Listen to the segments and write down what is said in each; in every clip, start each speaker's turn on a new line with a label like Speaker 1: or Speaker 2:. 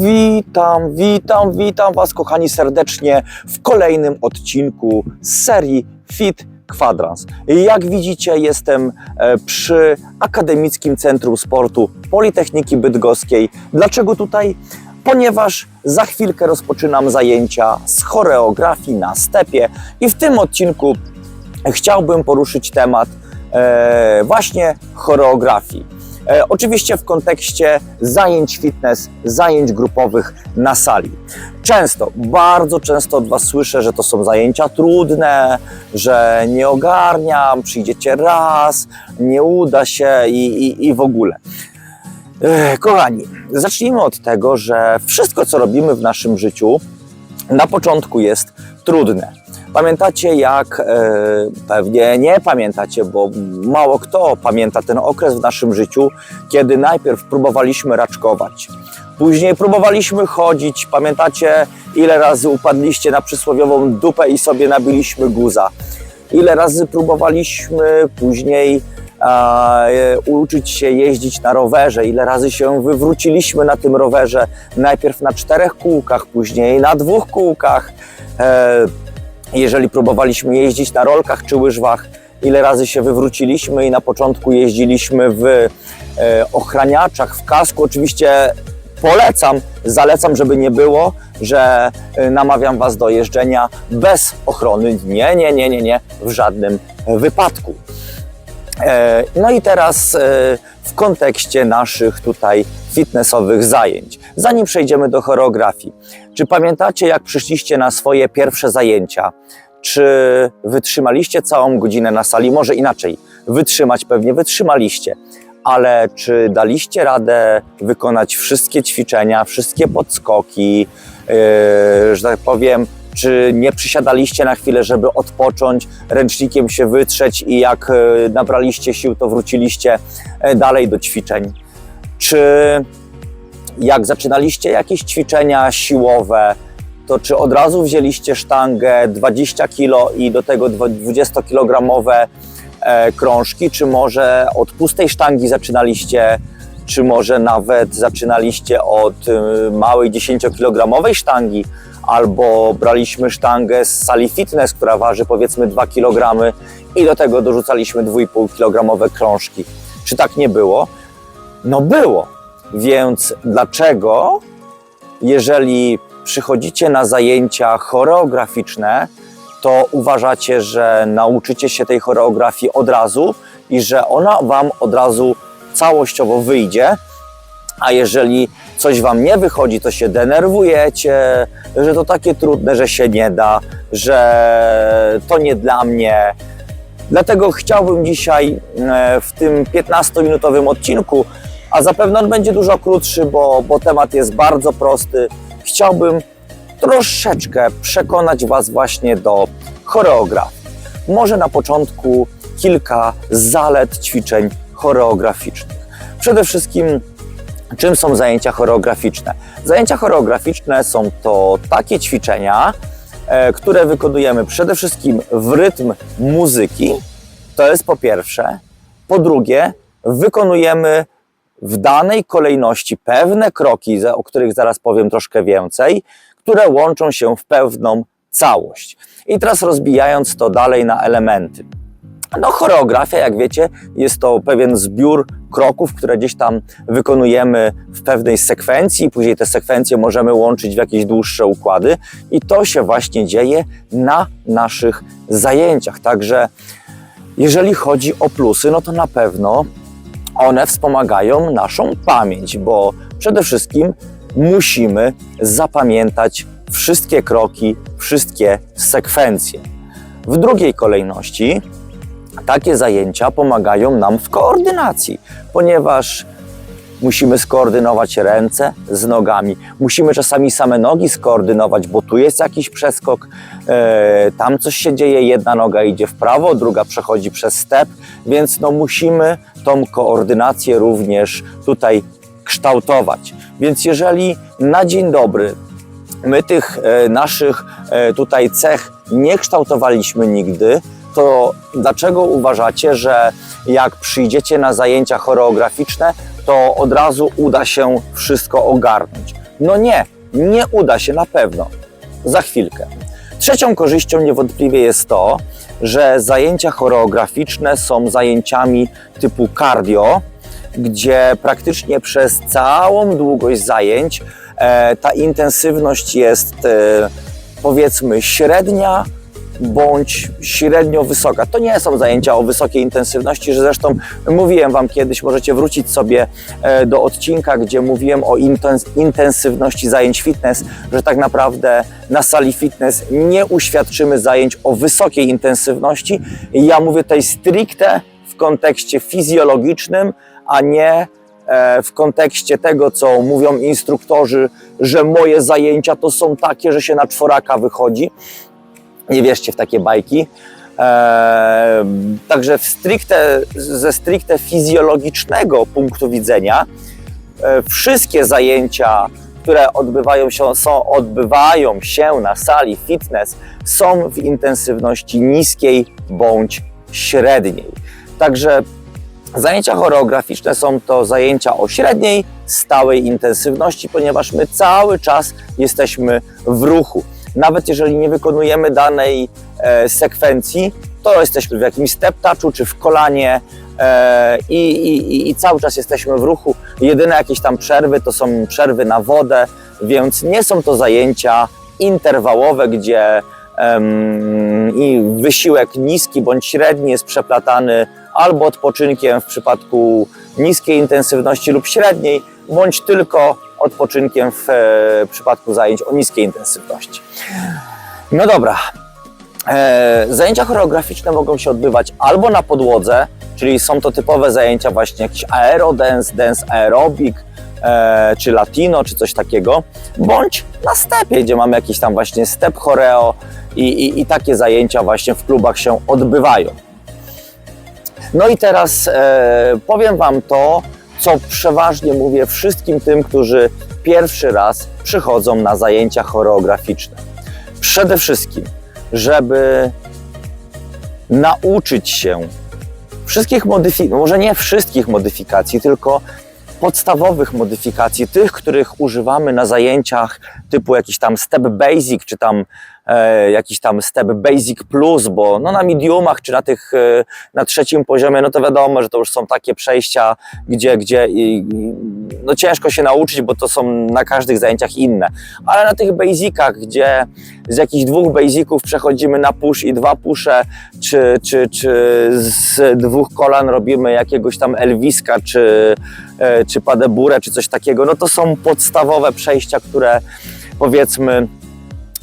Speaker 1: Witam, witam, witam Was, kochani, serdecznie w kolejnym odcinku z serii Fit Kwadrans. Jak widzicie, jestem e, przy Akademickim Centrum Sportu Politechniki Bydgoskiej. Dlaczego tutaj? Ponieważ za chwilkę rozpoczynam zajęcia z choreografii na stepie i w tym odcinku chciałbym poruszyć temat e, właśnie choreografii. E, oczywiście w kontekście zajęć fitness, zajęć grupowych na sali. Często, bardzo często od Was słyszę, że to są zajęcia trudne, że nie ogarniam, przyjdziecie raz, nie uda się i, i, i w ogóle. E, Kochani, zacznijmy od tego, że wszystko, co robimy w naszym życiu, na początku jest trudne. Pamiętacie, jak e, pewnie nie pamiętacie, bo mało kto pamięta ten okres w naszym życiu, kiedy najpierw próbowaliśmy raczkować, później próbowaliśmy chodzić. Pamiętacie, ile razy upadliście na przysłowiową dupę i sobie nabiliśmy guza? Ile razy próbowaliśmy później e, uczyć się jeździć na rowerze, ile razy się wywróciliśmy na tym rowerze, najpierw na czterech kółkach, później na dwóch kółkach. E, jeżeli próbowaliśmy jeździć na rolkach czy łyżwach, ile razy się wywróciliśmy i na początku jeździliśmy w e, ochraniaczach, w kasku. Oczywiście polecam, zalecam, żeby nie było, że e, namawiam Was do jeżdżenia bez ochrony. Nie, nie, nie, nie, nie, w żadnym wypadku. E, No i teraz w kontekście naszych tutaj fitnessowych zajęć. Zanim przejdziemy do choreografii, czy pamiętacie, jak przyszliście na swoje pierwsze zajęcia? Czy wytrzymaliście całą godzinę na sali? Może inaczej, wytrzymać pewnie wytrzymaliście, ale czy daliście radę wykonać wszystkie ćwiczenia, wszystkie podskoki, yy, że tak powiem, czy nie przysiadaliście na chwilę, żeby odpocząć, ręcznikiem się wytrzeć i jak e, nabraliście sił, to wróciliście e, dalej do ćwiczeń? Czy jak zaczynaliście jakieś ćwiczenia siłowe, to czy od razu wzięliście sztangę 20 kg i do tego 20-kilogramowe e, krążki, czy może od pustej sztangi zaczynaliście, czy może nawet zaczynaliście od y, małej 10-kilogramowej sztangi, albo braliśmy sztangę z sali fitness, która waży powiedzmy 2 kg i do tego dorzucaliśmy 2,5-kilogramowe krążki. Czy tak nie było? No było. Więc dlaczego, jeżeli przychodzicie na zajęcia choreograficzne, to uważacie, że nauczycie się tej choreografii od razu i że ona Wam od razu całościowo wyjdzie, a jeżeli coś Wam nie wychodzi, to się denerwujecie, że to takie trudne, że się nie da, że to nie dla mnie. Dlatego chciałbym dzisiaj e, w tym 15-minutowym odcinku, a zapewne on będzie dużo krótszy, bo, bo temat jest bardzo prosty, chciałbym troszeczkę przekonać Was właśnie do choreografii. Może na początku kilka zalet ćwiczeń choreograficznych. Przede wszystkim, czym są zajęcia choreograficzne? Zajęcia choreograficzne są to takie ćwiczenia, e, które wykonujemy przede wszystkim w rytm muzyki. To jest po pierwsze. Po drugie, wykonujemy w danej kolejności pewne kroki, o których zaraz powiem troszkę więcej, które łączą się w pewną całość. I teraz rozbijając to dalej na elementy. No, choreografia, jak wiecie, jest to pewien zbiór kroków, które gdzieś tam wykonujemy w pewnej sekwencji, później te sekwencje możemy łączyć w jakieś dłuższe układy, i to się właśnie dzieje na naszych zajęciach. Także, jeżeli chodzi o plusy, no to na pewno one wspomagają naszą pamięć, bo przede wszystkim musimy zapamiętać wszystkie kroki, wszystkie sekwencje. W drugiej kolejności takie zajęcia pomagają nam w koordynacji, ponieważ musimy skoordynować ręce z nogami. Musimy czasami same nogi skoordynować, bo tu jest jakiś przeskok, e, tam coś się dzieje, jedna noga idzie w prawo, druga przechodzi przez step, więc no musimy tą koordynację również tutaj kształtować. Więc jeżeli na dzień dobry my tych e, naszych e, tutaj cech nie kształtowaliśmy nigdy, to dlaczego uważacie, że jak przyjdziecie na zajęcia choreograficzne, to od razu uda się wszystko ogarnąć? No nie, nie uda się na pewno. Za chwilkę. Trzecią korzyścią niewątpliwie jest to, że zajęcia choreograficzne są zajęciami typu cardio, gdzie praktycznie przez całą długość zajęć e, ta intensywność jest e, powiedzmy średnia bądź średnio wysoka. To nie są zajęcia o wysokiej intensywności, że zresztą mówiłem Wam kiedyś, możecie wrócić sobie e, do odcinka, gdzie mówiłem o intens intensywności zajęć fitness, że tak naprawdę na sali fitness nie uświadczymy zajęć o wysokiej intensywności. Ja mówię tutaj stricte w kontekście fizjologicznym, a nie e, w kontekście tego, co mówią instruktorzy, że moje zajęcia to są takie, że się na czworaka wychodzi. Nie wierzcie w takie bajki. Eee, także stricte, ze stricte fizjologicznego punktu widzenia, e, wszystkie zajęcia, które odbywają się, są, odbywają się na sali fitness, są w intensywności niskiej bądź średniej. Także Zajęcia choreograficzne są to zajęcia o średniej, stałej intensywności, ponieważ my cały czas jesteśmy w ruchu. Nawet jeżeli nie wykonujemy danej e, sekwencji, to jesteśmy w jakimś step touchu czy w kolanie e, i, i, i cały czas jesteśmy w ruchu. Jedyne jakieś tam przerwy to są przerwy na wodę, więc nie są to zajęcia interwałowe, gdzie i wysiłek niski bądź średni jest przeplatany albo odpoczynkiem w przypadku niskiej intensywności lub średniej, bądź tylko odpoczynkiem w e, przypadku zajęć o niskiej intensywności. No dobra. E, zajęcia choreograficzne mogą się odbywać albo na podłodze, czyli są to typowe zajęcia właśnie jakiś aerodance, dance aerobic, e, czy latino, czy coś takiego, bądź na stepie, gdzie mamy jakiś tam właśnie step choreo i, i, i takie zajęcia właśnie w klubach się odbywają. No i teraz powiem Wam to, co przeważnie mówię wszystkim tym, którzy pierwszy raz przychodzą na zajęcia choreograficzne. Przede wszystkim, żeby nauczyć się wszystkich modyfikacji, może nie wszystkich modyfikacji, tylko podstawowych modyfikacji, tych, których używamy na zajęciach typu jakiś tam step basic, czy tam e, jakiś tam step basic plus, bo no na mediumach, czy na tych, e, na trzecim poziomie, no to wiadomo, że to już są takie przejścia, gdzie, gdzie i, no ciężko się nauczyć, bo to są na każdych zajęciach inne, ale na tych basicach, gdzie z jakichś dwóch basiców przechodzimy na push i dwa pusze, czy, czy, czy z dwóch kolan robimy jakiegoś tam Elviska, czy, czy padeburę, czy coś takiego, no to są podstawowe przejścia, które powiedzmy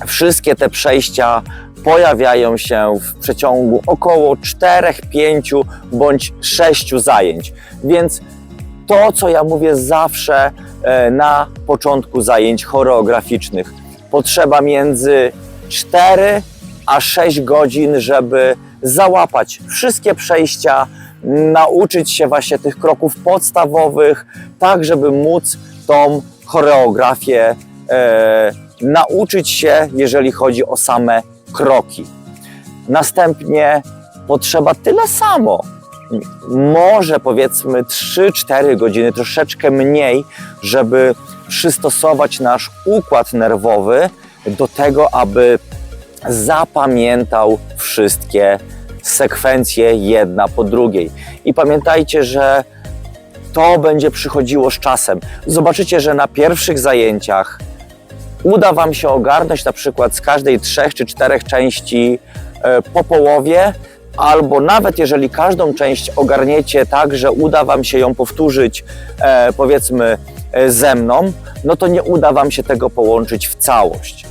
Speaker 1: wszystkie te przejścia pojawiają się w przeciągu około 4, 5 bądź 6 zajęć. Więc to, co ja mówię zawsze e, na początku zajęć choreograficznych, potrzeba między 4 a 6 godzin, żeby załapać wszystkie przejścia, nauczyć się właśnie tych kroków podstawowych, tak żeby móc tą choreografię e, nauczyć się, jeżeli chodzi o same kroki. Następnie potrzeba tyle samo, może powiedzmy 3-4 godziny, troszeczkę mniej, żeby przystosować nasz układ nerwowy do tego, aby zapamiętał wszystkie sekwencje jedna po drugiej. I pamiętajcie, że to będzie przychodziło z czasem. Zobaczycie, że na pierwszych zajęciach uda Wam się ogarnąć na przykład z każdej trzech czy czterech części e, po połowie, albo nawet jeżeli każdą część ogarniecie tak, że uda Wam się ją powtórzyć, e, powiedzmy, e, ze mną, no to nie uda Wam się tego połączyć w całość.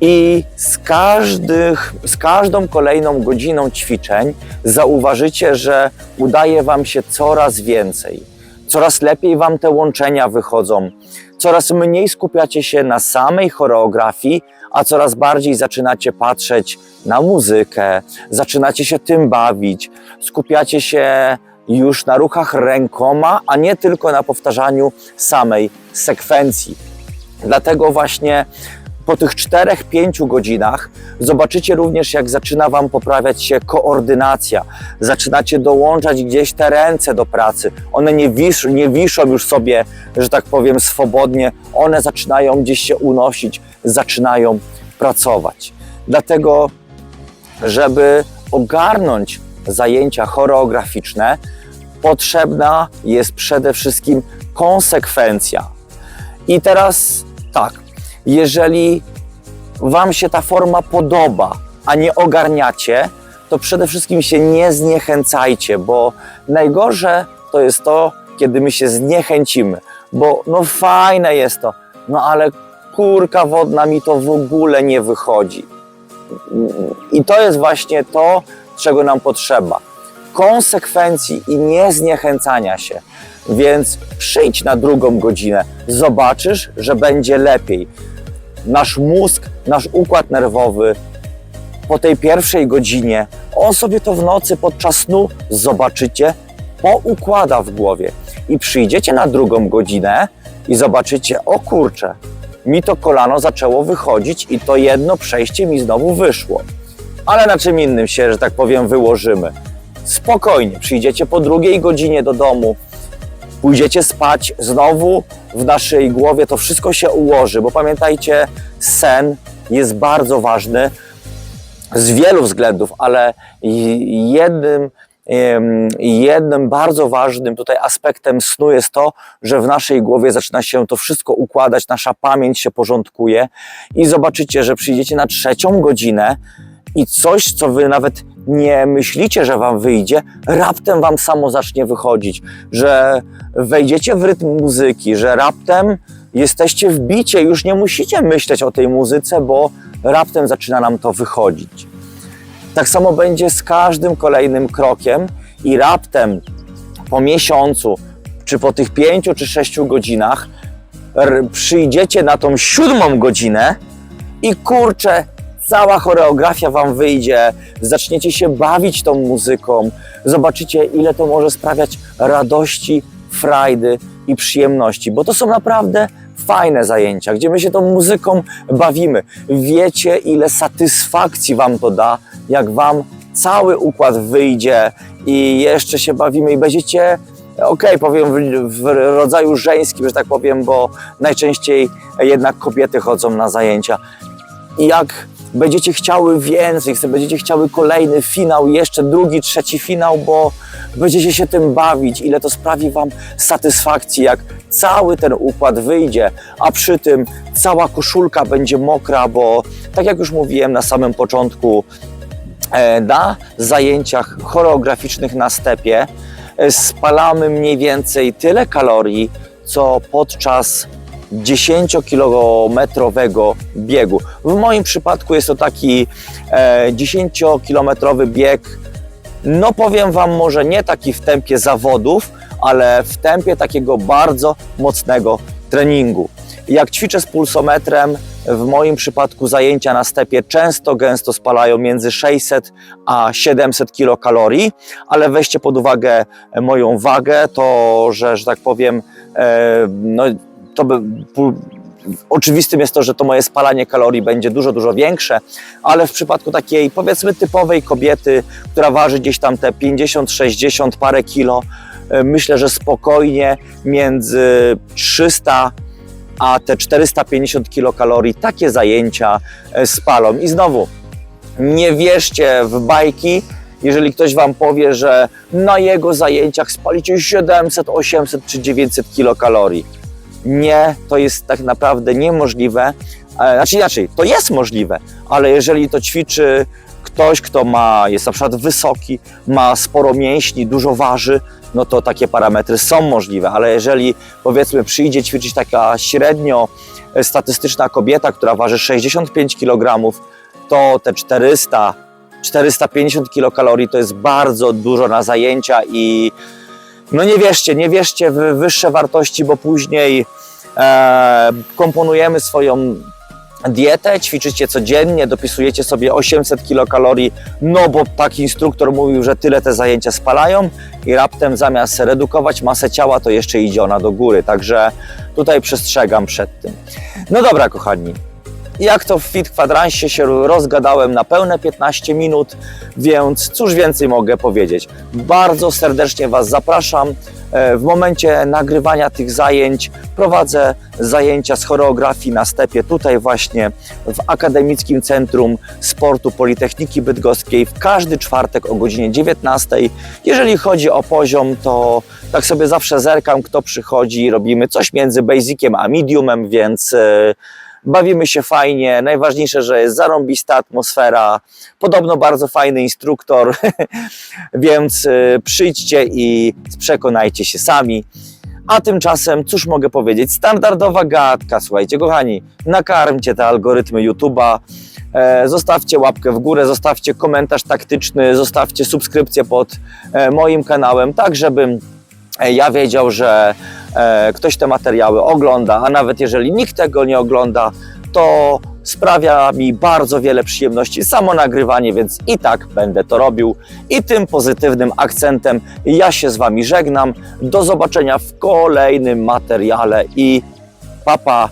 Speaker 1: I z, każdych, z każdą kolejną godziną ćwiczeń zauważycie, że udaje Wam się coraz więcej. Coraz lepiej Wam te łączenia wychodzą, coraz mniej skupiacie się na samej choreografii, a coraz bardziej zaczynacie patrzeć na muzykę, zaczynacie się tym bawić, skupiacie się już na ruchach rękoma, a nie tylko na powtarzaniu samej sekwencji. Dlatego właśnie Po tych 4-5 godzinach zobaczycie również, jak zaczyna Wam poprawiać się koordynacja. Zaczynacie dołączać gdzieś te ręce do pracy. One nie, wisz, nie wiszą już sobie, że tak powiem, swobodnie. One zaczynają gdzieś się unosić, zaczynają pracować. Dlatego, żeby ogarnąć zajęcia choreograficzne, potrzebna jest przede wszystkim konsekwencja. I teraz tak, jeżeli Wam się ta forma podoba, a nie ogarniacie, to przede wszystkim się nie zniechęcajcie, bo najgorsze to jest to, kiedy my się zniechęcimy, bo no fajne jest to, no ale kurka wodna mi to w ogóle nie wychodzi. I to jest właśnie to, czego nam potrzeba. Konsekwencji i nie zniechęcania się. Więc przyjdź na drugą godzinę, zobaczysz, że będzie lepiej. Nasz mózg, nasz układ nerwowy po tej pierwszej godzinie, on sobie to w nocy podczas snu zobaczycie, poukłada w głowie. I przyjdziecie na drugą godzinę i zobaczycie, o kurczę, mi to kolano zaczęło wychodzić i to jedno przejście mi znowu wyszło. Ale na czym innym się, że tak powiem, wyłożymy. Spokojnie, przyjdziecie po drugiej godzinie do domu, pójdziecie spać, znowu w naszej głowie to wszystko się ułoży, bo pamiętajcie, sen jest bardzo ważny z wielu względów, ale jednym, jednym bardzo ważnym tutaj aspektem snu jest to, że w naszej głowie zaczyna się to wszystko układać, nasza pamięć się porządkuje i zobaczycie, że przyjdziecie na trzecią godzinę i coś, co wy nawet nie myślicie, że wam wyjdzie, raptem wam samo zacznie wychodzić, że wejdziecie w rytm muzyki, że raptem jesteście w bicie, już nie musicie myśleć o tej muzyce, bo raptem zaczyna nam to wychodzić. Tak samo będzie z każdym kolejnym krokiem i raptem po miesiącu, czy po tych pięciu czy sześciu godzinach przyjdziecie na tą siódmą godzinę i kurczę, cała choreografia wam wyjdzie, zaczniecie się bawić tą muzyką, zobaczycie ile to może sprawiać radości, frajdy i przyjemności, bo to są naprawdę fajne zajęcia, gdzie my się tą muzyką bawimy. Wiecie ile satysfakcji wam to da, jak wam cały układ wyjdzie i jeszcze się bawimy i będziecie okej, powiem w, w rodzaju żeńskim, że tak powiem, bo najczęściej jednak kobiety chodzą na zajęcia. I jak będziecie chciały więcej, będziecie chciały kolejny finał, jeszcze drugi, trzeci finał, bo będziecie się tym bawić, ile to sprawi Wam satysfakcji, jak cały ten układ wyjdzie, a przy tym cała koszulka będzie mokra, bo tak jak już mówiłem na samym początku, e, na zajęciach choreograficznych na stepie e, spalamy mniej więcej tyle kalorii, co podczas 10-kilometrowego biegu. W moim przypadku jest to taki e, 10-kilometrowy bieg, no powiem Wam, może nie taki w tempie zawodów, ale w tempie takiego bardzo mocnego treningu. Jak ćwiczę z pulsometrem, w moim przypadku zajęcia na stepie często, gęsto spalają między 600 a 700 kilokalorii, ale weźcie pod uwagę moją wagę, to, że, że tak powiem, e, no, to by, oczywistym jest to, że to moje spalanie kalorii będzie dużo, dużo większe, ale w przypadku takiej powiedzmy typowej kobiety, która waży gdzieś tam te 50, 60 parę kilo, e, myślę, że spokojnie między 300 a te 450 kilokalorii takie zajęcia e, spalą. I znowu, nie wierzcie w bajki, jeżeli ktoś Wam powie, że na jego zajęciach spalicie 700, 800 czy 900 kilokalorii. Nie, to jest tak naprawdę niemożliwe. E, Znaczy inaczej, to jest możliwe, ale jeżeli to ćwiczy ktoś, kto ma, jest na przykład wysoki, ma sporo mięśni, dużo waży, no to takie parametry są możliwe, ale jeżeli powiedzmy przyjdzie ćwiczyć taka średnio statystyczna kobieta, która waży 65 kg, to te 400, 450 kilokalorii to jest bardzo dużo na zajęcia i no nie wierzcie, nie wierzcie w wyższe wartości, bo później e, komponujemy swoją dietę, ćwiczycie codziennie, dopisujecie sobie 800 kilokalorii, no bo taki instruktor mówił, że tyle te zajęcia spalają i raptem zamiast redukować masę ciała, to jeszcze idzie ona do góry, także tutaj przestrzegam przed tym. No dobra, kochani, Jak to w Fit Kwadransie się rozgadałem na pełne 15 minut, więc cóż więcej mogę powiedzieć. Bardzo serdecznie Was zapraszam. E, W momencie nagrywania tych zajęć prowadzę zajęcia z choreografii na stepie tutaj właśnie w Akademickim Centrum Sportu Politechniki Bydgoskiej w każdy czwartek o godzinie 19. Jeżeli chodzi o poziom, to tak sobie zawsze zerkam, kto przychodzi. Robimy coś między basiciem a mediumem, więc e, bawimy się fajnie. Najważniejsze, że jest zarąbista atmosfera. Podobno bardzo fajny instruktor, więc e, przyjdźcie i przekonajcie się sami. A tymczasem, cóż mogę powiedzieć? Standardowa gadka, słuchajcie, kochani, nakarmcie te algorytmy YouTube'a. E, Zostawcie łapkę w górę, zostawcie komentarz taktyczny, zostawcie subskrypcję pod e, moim kanałem, tak żebym ja wiedział, że e, ktoś te materiały ogląda, a nawet jeżeli nikt tego nie ogląda, to sprawia mi bardzo wiele przyjemności samo nagrywanie, więc i tak będę to robił. I tym pozytywnym akcentem ja się z Wami żegnam. Do zobaczenia w kolejnym materiale i papa,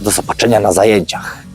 Speaker 1: do zobaczenia na zajęciach.